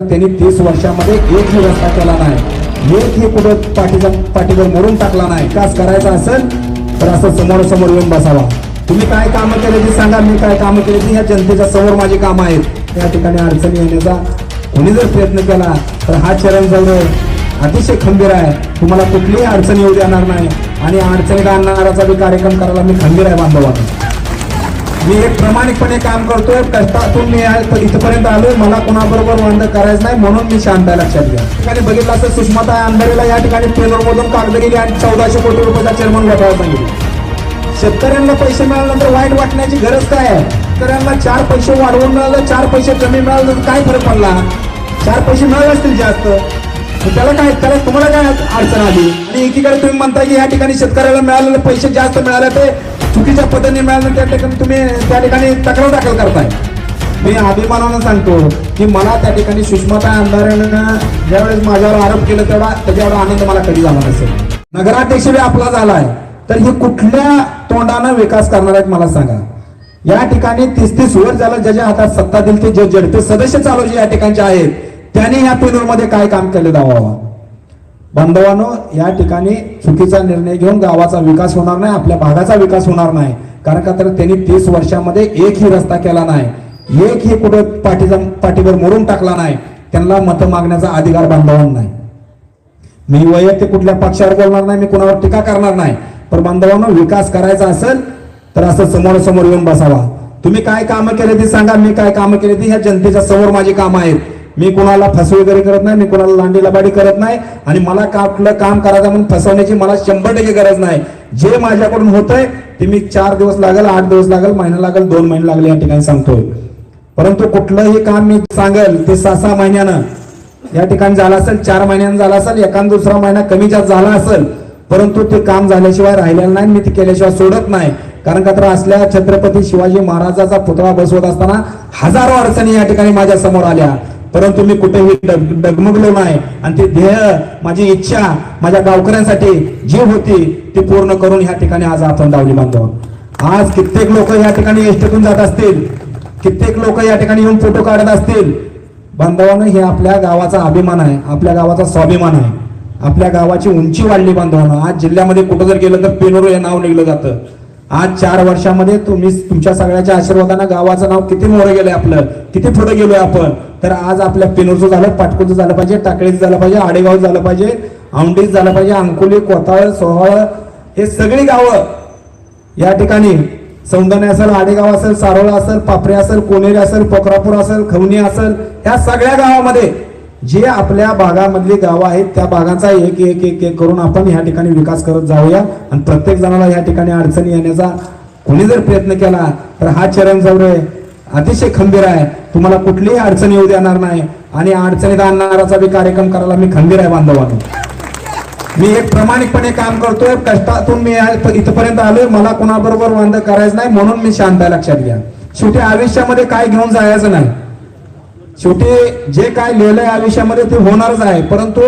त्यांनी तीस वर्षामध्ये एकही रस्ता केला नाही. एकही कुठं पाठीचा पाठीवर मोडून टाकला नाही. कास करायचा असेल तर असं समोर समोर येऊन बसावा. तुम्ही काय कामं केले ते सांगा. मी काय कामं केले ती? ह्या जनतेच्या समोर माझी कामं आहेत. या ठिकाणी अडचणी येण्याचा कोणी जर प्रयत्न केला तर हा चरण जवळ अतिशय खंबीर आहे. तुम्हाला कुठलीही अडचण येऊ देणार नाही. आणि अडचणी आणणाराचा बी कार्यक्रम करायला मी खंबीर आहे बांधवाला मी एक प्रामाणिकपणे काम करतोय कष्टातून मी इथपर्यंत आलोय मला कोणाबरोबर बंद करायचं नाही म्हणून मी शांत लक्षात घ्या. ठिकाणी बघितलं असं सुषमाता अंधारेला या ठिकाणी पेनोर मधून कागद गेली आणि चौदाशे कोटी रुपयाचा चेअरमन घटावा सांगितलं शेतकऱ्यांना पैसे मिळाल्यानंतर वाईट वाटण्याची गरज काय आहे? शेतकऱ्यांना चार पैसे वाढवून मिळालं चार पैसे कमी मिळालं तर काय फरक पडला? चार पैसे मिळाले असतील जास्त. त्याला काय त्याला तुम्हाला काय अडचण आली? आणि एकीकडे तुम्ही म्हणताय की या ठिकाणी शेतकऱ्याला मिळालेले पैसे जास्त मिळाले ते चुकीच्या पद्धतीने मिळाले त्या ठिकाणी तुम्ही त्या ठिकाणी तक्रार दाखल करताय. मी अभिमानानं सांगतो की मला त्या ठिकाणी सुषमाता आमदारानं ज्यावेळेस माझ्यावर आरोप केला तेवढा त्याच्यावर आनंद मला कधी झाला नसेल. नगराध्यक्ष बी आपला झालाय. तर हे कुठल्या तोंडानं विकास करणार आहेत मला सांगा. या ठिकाणी तीस तीस वर झालं ज्याच्या हातात सत्ता दिली ते जे जडते सदस्य चालू जे या ठिकाणचे आहेत. त्यांनी या पेनूरमध्ये काय काम केलं दावावा बांधवानो या ठिकाणी चुकीचा निर्णय घेऊन गावाचा विकास होणार नाही आपल्या भागाचा विकास होणार नाही. कारण का तर त्यांनी तीस वर्षामध्ये एकही रस्ता केला नाही. एकही कुठं पाठीचा पाठीवर मोडून टाकला नाही. त्यांना मतं मागण्याचा अधिकार बांधवांना नाही. मी वैयक्तिक कुठल्या पक्षावर बोलणार नाही मी कुणावर टीका करणार नाही. पण बांधवांनो विकास करायचा असेल तर असं समोर समोर येऊन बसावा. तुम्ही काय कामं केले ती सांगा मी काय कामं केले ती? ह्या जनतेच्या समोर माझी कामं आहेत. मी कुणाला वगैरे करत नाही मी कुणाला लांडी लबाडी करत नाही आणि मला का आपलं काम करायचं म्हणून फसवण्याची मला शंभर टक्के गरज नाही. जे माझ्याकडून होतंय ते मी चार दिवस लागेल आठ दिवस लागेल महिना लागेल दोन महिने लागले या ठिकाणी सांगतोय. परंतु कुठलंही काम मी सांगेल ते सहा सहा महिन्यानं. या ठिकाणी झालं असेल चार महिन्यानं झालं असेल एखाद दुसरा महिना कमी जास्त झाला असेल परंतु ते काम झाल्याशिवाय राहिलेलं नाही मी ते केल्याशिवाय सोडत नाही. कारण का तर असल्या छत्रपती शिवाजी महाराजाचा पुतळा बसवत असताना हजारो अडचणी या ठिकाणी माझ्यासमोर आल्या. परंतु मी कुठेही डगमगलो नाही. आणि ते ध्येय माझी इच्छा माझ्या गावकऱ्यांसाठी जी होती ती पूर्ण करून ह्या ठिकाणी आज आपण दावली बांधव आज कित्येक लोक या ठिकाणी एसटीतून जात असतील. कित्येक लोक या ठिकाणी येऊन फोटो काढत असतील. बांधवानं हे आपल्या गावाचा अभिमान आहे. आपल्या गावाचा स्वाभिमान आहे. आपल्या गावाची उंची वाढली बांधवानं. आज जिल्ह्यामध्ये कुठं जर गेलं तर पेनोरो हे नाव निघलं जातं. आज चार वर्षामध्ये तुम्ही तुमच्या सगळ्याच्या आशीर्वादानं गावाचं नाव किती मोरं गेलंय आपलं. किती पुढे गेलोय आपण. तर आज आपल्या पेनोरचं झालं पाटकुचं झालं पाहिजे टाकळीचं झालं पाहिजे आडेगाव झालं पाहिजे औंडीच झालं पाहिजे अंकुली कोताळ सोहाळ हे सगळी गावं या ठिकाणी सौंदर्य असेल आडेगाव असेल सारोळा असेल पापरे असेल कोनेरी असेल पोखरापूर असेल खवणी असेल ह्या सगळ्या गावामध्ये जे आपल्या भागामधली गावं आहेत त्या भागाचा एक एक एक एक करून आपण ह्या ठिकाणी विकास करत जाऊया. आणि प्रत्येक जणाला ह्या ठिकाणी अडचणी येण्याचा कोणी जर प्रयत्न केला तर हा चरण जवळ अतिशय खंबीर आहे. तुम्हाला कुठलीही अडचण येऊ देणार नाही. आणि अडचणीत आणणाराचा बी कार्यक्रम करायला मी खंबीर आहे बांधवांनो मी एक प्रामाणिकपणे काम करतोय कष्टातून मी इथपर्यंत आलोय मला कोणाबरोबर वांद करायचं नाही म्हणून मी शांत आहे लक्षात घ्या. शेवटी आयुष्यामध्ये काय घेऊन जायचं नाही. शेवटी जे काय लिहिलंय आयुष्यामध्ये ते होणारच आहे परंतु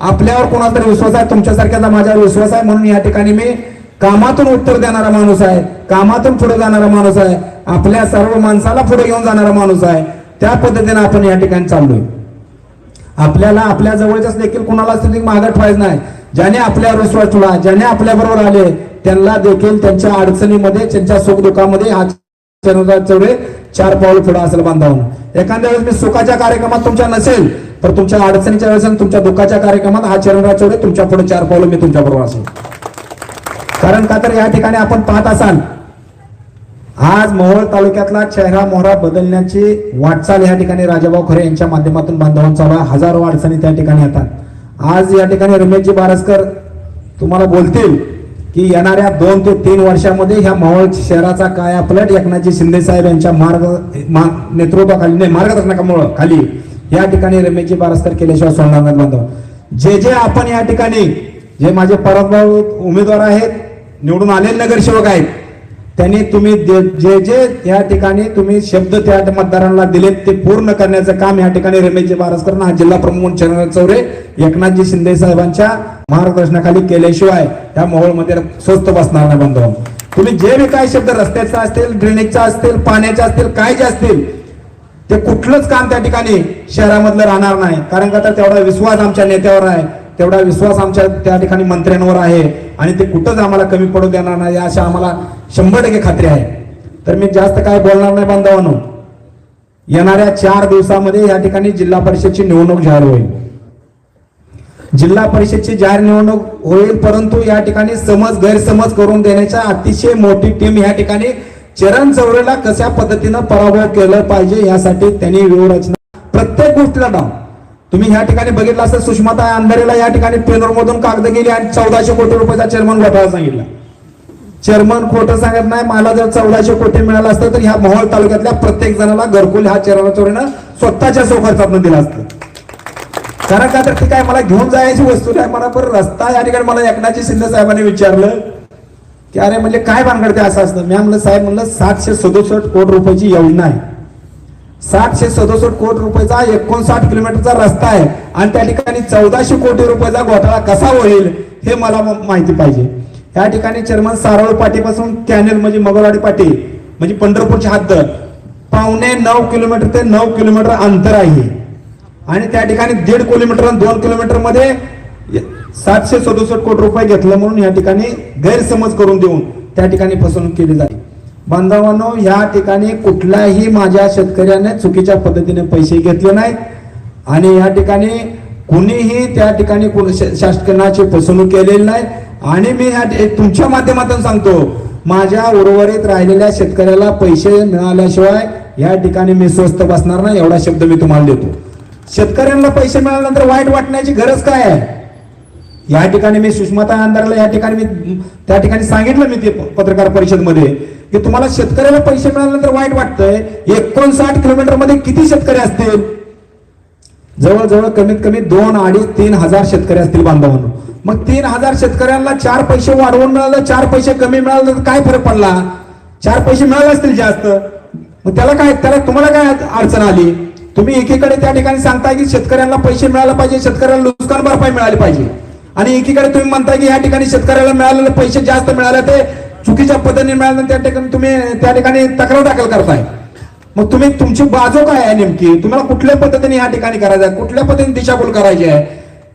आपल्यावर कोणाचा तरी विश्वास आहे तुमच्यासारख्याचा माझ्यावर विश्वास आहे म्हणून या ठिकाणी मी कामातून उत्तर देणारा माणूस आहे कामातून पुढे जाणारा माणूस आहे आपल्या सर्व माणसाला पुढे घेऊन जाणारा माणूस आहे त्या पद्धतीने आपण या ठिकाणी चाललोय. आपल्याला आपल्या जवळच्याच देखील कुणाला स्थिती मागं ठेवायचं नाही. ज्याने आपल्यावर विश्वास ठेवला ज्याने आपल्या बरोबर आले त्यांना देखील त्यांच्या अडचणीमध्ये त्यांच्या सुखदुःखामध्ये हा चंद्रकांत चौरे चार पाऊल पुढे असेल बांधावून. एखाद्या वेळेस मी सुखाच्या कार्यक्रमात तुमच्या नसेल तर तुमच्या अडचणीच्या वेळेस तुमच्या दुःखाच्या कार्यक्रमात हा चरणराज चौरे तुमच्यापुढे चार पाऊल मी तुमच्या बरोबर असेल. कारण का तर या ठिकाणी आपण पाहत असाल आज मोहोळ तालुक्यातला चेहरा मोहरा बदलण्याची वाटचाल या ठिकाणी राजाभाऊ खरे यांच्या माध्यमातून बांधवांचा चालू हजारो अडचणी त्या ठिकाणी येतात. आज या ठिकाणी रमेशजी बारसकर तुम्हाला बोलतील की येणाऱ्या दोन ते तीन वर्षामध्ये ह्या मोहोळ शहराचा कायापलट एकनाथजी शिंदे साहेब यांच्या मार्ग मा- नेतृत्वाखाली नाही मार्गदर्शनामुळं खाली या ठिकाणी रमेशजी बारसकर केल्याशिवाय सोडणार बांधव. जे जे आपण या ठिकाणी जे माझे परत उमेदवार आहेत निवडून आलेले नगरसेवक आहेत. त्यांनी तुम्ही जे- जे या ठिकाणी तुम्ही शब्द त्या मतदारांना दिलेत ते पूर्ण करण्याचं काम या ठिकाणी रमेशजी बारसकर हा जिल्हा प्रमुख चंद्र चौरे एकनाथजी शिंदे साहेबांच्या मार्गदर्शनाखाली केल्याशिवाय या मोहोळमध्ये स्वस्त बसणार नाही बंधू. तुम्ही जे बी काय शब्द रस्त्याचा असतील ड्रेनेजचा असतील पाण्याचे असतील काय जे असतील ते कुठलंच काम त्या ठिकाणी शहरामधलं राहणार नाही. कारण का तर तेवढा विश्वास आमच्या नेत्यावर आहे. तेवढा विश्वास आमच्या त्या ठिकाणी मंत्र्यांवर आहे आणि ते कुठंच आम्हाला कमी पडू देणार नाही अशा आम्हाला शंभर टक्के खात्री आहे. तर मी जास्त काय बोलणार नाही बांधवांनो. येणाऱ्या चार दिवसामध्ये या ठिकाणी जिल्हा परिषदची निवडणूक जाहीर होईल. जिल्हा परिषदची जाहीर निवडणूक होईल परंतु या ठिकाणी समज गैरसमज करून देण्याच्या अतिशय मोठी टीम या ठिकाणी चरण चौरेला कशा पद्धतीनं पराभव केलं पाहिजे यासाठी त्यांनी व्यूहरचना प्रत्येक गोष्टीला डाव. तुम्ही या ठिकाणी बघितलं असं सुषमाता अंधारेला या ठिकाणी पेनोर मधून कागद गेली आणि चौदाशे कोटी रुपयाचा चेअरमन घोटाळा सांगितला. चेअरमन खोटं सांगत नाही मला जर चौदाशे कोटी मिळालं असतं तर ह्या मोहोळ तालुक्यातल्या प्रत्येक जणाला घरकुल हा चेअरमन चोरीनं स्वतःच्या सोखर्चातून दिला असतं. कारण का तर ते काय मला घेऊन जायची वस्तू नाही मला बरं रस्ता या ठिकाणी मला एकनाथजी शिंदे साहेबांनी विचारलं की अरे म्हणजे काय भानगडते असं असतं? मी म्हणलं साहेब म्हणलं सातशे सदुसष्ट कोटी रुपयाची योजना आहे. सातशे सदुसष्ट कोटी रुपयाचा एकोणसाठ किलोमीटरचा रस्ता आहे. आणि त्या ठिकाणी चौदाशे कोटी रुपयाचा घोटाळा कसा होईल हे मला माहिती पाहिजे. या ठिकाणी चेअरमन सारोळ पाटीपासून कॅनेल म्हणजे मगरवाडी पाटी म्हणजे पंढरपूरची हद्द पावणे नऊ किलोमीटर ते नऊ किलोमीटर अंतर आहे. आणि त्या ठिकाणी दीड किलोमीटर आणि दोन किलोमीटरमध्ये सातशे सदुसष्ट कोटी रुपये घेतलं म्हणून या ठिकाणी गैरसमज करून देऊन त्या ठिकाणी फसवणूक केली जाते. बांधवांनो या ठिकाणी कुठल्याही माझ्या शेतकऱ्याने चुकीच्या पद्धतीने पैसे घेतले नाहीत. आणि या ठिकाणी कुणीही त्या ठिकाणी कुण- शासनाची फसवणूक केलेली नाही. आणि मी या तुमच्या माध्यमातून सांगतो माझ्या उर्वरित राहिलेल्या शेतकऱ्याला पैसे मिळाल्याशिवाय या ठिकाणी मी स्वस्त बसणार नाही एवढा शब्द मी तुम्हाला देतो. शेतकऱ्यांना पैसे मिळाल्यानंतर वाईट वाटण्याची गरज काय आहे? या ठिकाणी मी सुषमाता अंधारला या ठिकाणी मी त्या ठिकाणी सांगितलं मी ते पत्रकार परिषदमध्ये की तुम्हाला शेतकऱ्याला पैसे मिळाल्यानंतर वाईट वाटतंय. एकोणसाठ किलोमीटरमध्ये किती शेतकरी असतील? जवळजवळ कमीत कमी दोन अडीच तीन हजार शेतकरी असतील बांधवांनो. मग तीन हजार शेतकऱ्यांना चार पैसे वाढवून मिळालं चार पैसे कमी मिळालं तर काय फरक पडला? चार पैसे मिळाले असतील जास्त. मग त्याला काय त्याला तुम्हाला काय अडचण आली? तुम्ही एकीकडे त्या ठिकाणी सांगताय की शेतकऱ्यांना पैसे मिळाले पाहिजे शेतकऱ्याला नुकसान भरपाई मिळाली पाहिजे. आणि एकीकडे तुम्ही म्हणताय की या ठिकाणी शेतकऱ्याला मिळालेले पैसे जास्त मिळाले ते चुकीच्या पद्धतीने मिळाले त्या ठिकाणी तुम्ही त्या ठिकाणी तक्रार दाखल करताय. मग तुम्ही तुमची बाजू काय आहे नेमकी? तुम्हाला कुठल्या पद्धतीने या ठिकाणी करायचं आहे? कुठल्या पद्धतीने दिशाभूल करायची आहे?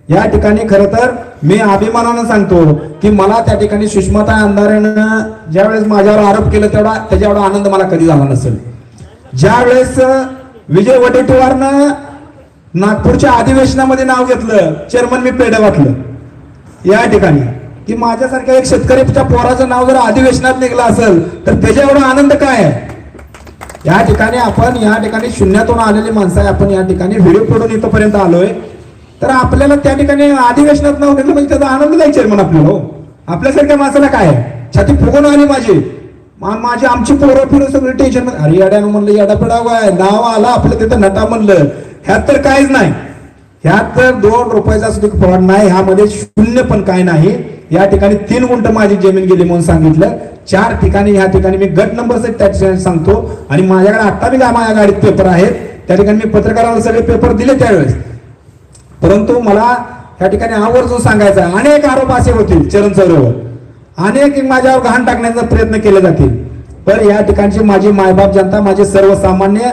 या ठिकाणी खरं तर मी अभिमानानं सांगतो की मला त्या ठिकाणी सुषमाता अंधारेनं ज्यावेळेस माझ्यावर आरोप केला तेवढा त्याच्या एवढा आनंद मला कधी झाला नसेल. ज्या वेळेस विजय वडेट्टीवारनं नागपूरच्या अधिवेशनामध्ये नाव घेतलं चेअरमन मी पेढ वाटलं. या ठिकाणी. की माझ्यासारख्या एक शेतकरीच्या पोराचं नाव जर अधिवेशनात निघलं असेल तर त्याच्या एवढा आनंद काय आहे? या ठिकाणी आपण या ठिकाणी शून्यातून आलेली माणसं आहे आपण या ठिकाणी व्हिडिओ पडून इथपर्यंत आलोय. तर आपल्याला त्या ठिकाणी अधिवेशनात नाव घेतलं म्हणजे त्याचा आनंद नाही चेअरमन आपल्याला हो. आपल्यासारख्या माणसाला काय छाती फुगून आली माझी. माझी आमची पोरं फिरून सगळी टेन्शन अरे याड्यानं म्हणलं याडा काय नाव आलं आपलं तिथं नटा म्हणलं. ह्यात तर काहीच नाही. ह्यात तर दोन रुपयाचा सुद्धा फॉड नाही. ह्यामध्ये शून्य पण काय नाही. या ठिकाणी तीन गुंट माझी जमीन गेली म्हणून सांगितलं. चार ठिकाणी या ठिकाणी मी गट नंबर त्या ठिकाणी सांगतो. आणि माझ्याकडे आता बी माझ्या गाडीत पेपर आहेत. त्या ठिकाणी मी पत्रकाराला सगळे पेपर दिले त्यावेळेस. परंतु मला या ठिकाणी आवर्जून सांगायचं आहे. अनेक आरोप असे होतील चरण चौरेवर. अनेक माझ्यावर घाण टाकण्याचा प्रयत्न केले जातील. पण या ठिकाणची माझी मायबाप जनता माझे सर्वसामान्य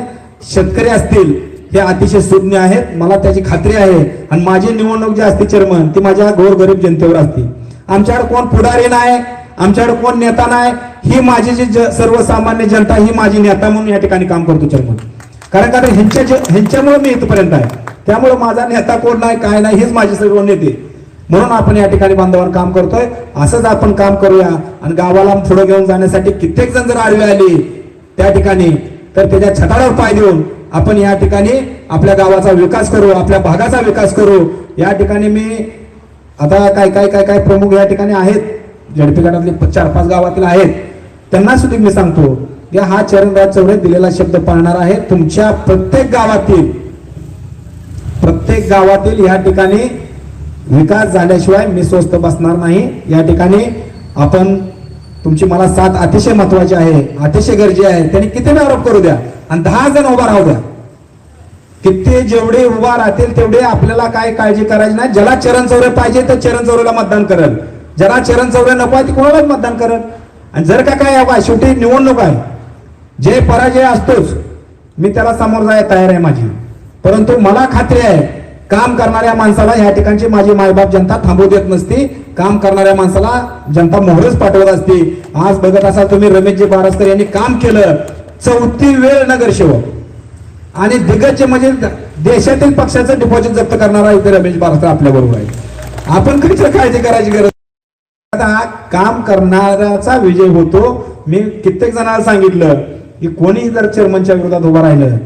शेतकरी असतील हे अतिशय सुज्ञ आहेत. मला त्याची खात्री आहे. आणि माझी निवडणूक जी असते चेअरमन ती माझ्या गोरगरीब जनतेवर असते. आमच्याकडे कोण पुढारी नाही आमच्याकडे कोण नेता नाही ही माझी जी सर्वसामान्य जनता ही माझी नेता म्हणून या ठिकाणी काम करतो चेअरमन कारण कारण ह्यांच्या जे- ह्यांच्यामुळे मी इथपर्यंत आहे. त्यामुळे माझा नेता कोण नाही काय नाही हेच माझे सर्व नेते. म्हणून आपण या ठिकाणी बांधवांवर काम करतोय. असंच आपण काम करूया. आणि गावाला पुढे घेऊन जाण्यासाठी कित्येक जण जर आडवे आली त्या ठिकाणी तर त्याच्या छताडावर पाय देऊन आपण या ठिकाणी आपल्या गावाचा विकास करू आपल्या भागाचा विकास करू. या ठिकाणी मी आता काय काय काय काय प्रमुख या ठिकाणी आहेत? झडपी गटातले चार पाच गावातील आहेत. त्यांना सुद्धा मी सांगतो की हा चरणराज चौरे दिलेला शब्द पाळणार आहे. तुमच्या प्रत्येक गावातील प्रत्येक गावातील या ठिकाणी विकास झाल्याशिवाय मी स्वस्त बसणार नाही. या ठिकाणी आपण तुमची मला साथ अतिशय महत्वाची आहे अतिशय गरजे आहे. त्यांनी किती आरोप करू द्या? आणि दहा जण उभा राहू द्या. किती जेवढे उभा राहतील तेवढे आपल्याला काय काळजी करायची नाही. ज्याला चरण चौरे पाहिजे तर चरण चौरेला मतदान करेल. ज्याला चरण चौरे नको आहे ते कोणालाच मतदान करेल. आणि जर का काय हवा शेवटी निवडणूक आहे. जे पराजय असतोच मी त्याला समोर जायला तयार आहे माझी. परंतु मला खात्री आहे काम करणाऱ्या माणसाला ह्या ठिकाणची माझी मायबाप जनता थांबू देत नसती. काम करणाऱ्या माणसाला जनता मोहरच पाठवत असती. आज बघत असाल तुम्ही रमेशजी बारसकर यांनी काम केलं. चौथी वेळ नगरसेवक. आणि दिग्गज म्हणजे देशातील पक्षाचं डिपॉझिट जप्त करणारा इथे रमेश बारसकर आपल्या बरोबर आहे. आपण कशाला काळजी करायची गरज आता काम करणाऱ्याचा विजय होतो. मी कित्येक जणांना सांगितलं की कोणी जर चेअरमनच्या विरोधात उभं राहिलं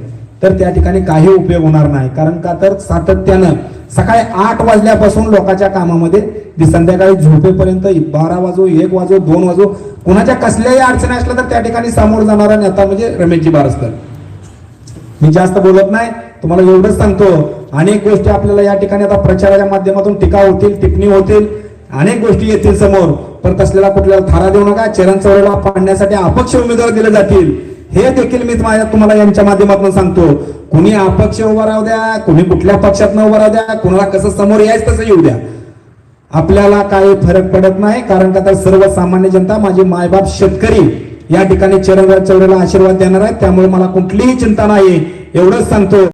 तर त्या ठिकाणी काही उपयोग होणार नाही. कारण का तर सातत्यानं सकाळी आठ वाजल्यापासून लोकांच्या कामामध्ये संध्याकाळी झोपेपर्यंत बारा वाजो एक वाजो दोन वाजो कुणाच्या कसल्याही अडचणी असल्या तर त्या ठिकाणी सामोर जाणारा नेता म्हणजे रमेशजी बारसकर. मी जास्त बोलत नाही तुम्हाला एवढंच सांगतो. अनेक गोष्टी आपल्याला या ठिकाणी आता प्रचाराच्या माध्यमातून टीका होतील टिप्पणी होतील अनेक गोष्टी येतील समोर. पण तसलेला कुठल्याला थारा देऊ नका चरण चौरेला पाडण्यासाठी अपक्ष उमेदवार दिले जातील. हे देखील मी माझ्या तुम्हाला यांच्या माध्यमातून सांगतो. कुणी अपक्ष उभा राहू द्या कुणी कुठल्या पक्षात उभा राहू द्या कुणाला कसं समोर यायचं तसं येऊ द्या. आपल्याला काही फरक पडत नाही कारण का तर सर्वसामान्य जनता माझी मायबाप शेतकरी या ठिकाणी चरण चौरेला आशीर्वाद देणार आहेत. त्यामुळे मला कुठलीही चिंता नाही एवढंच सांगतो.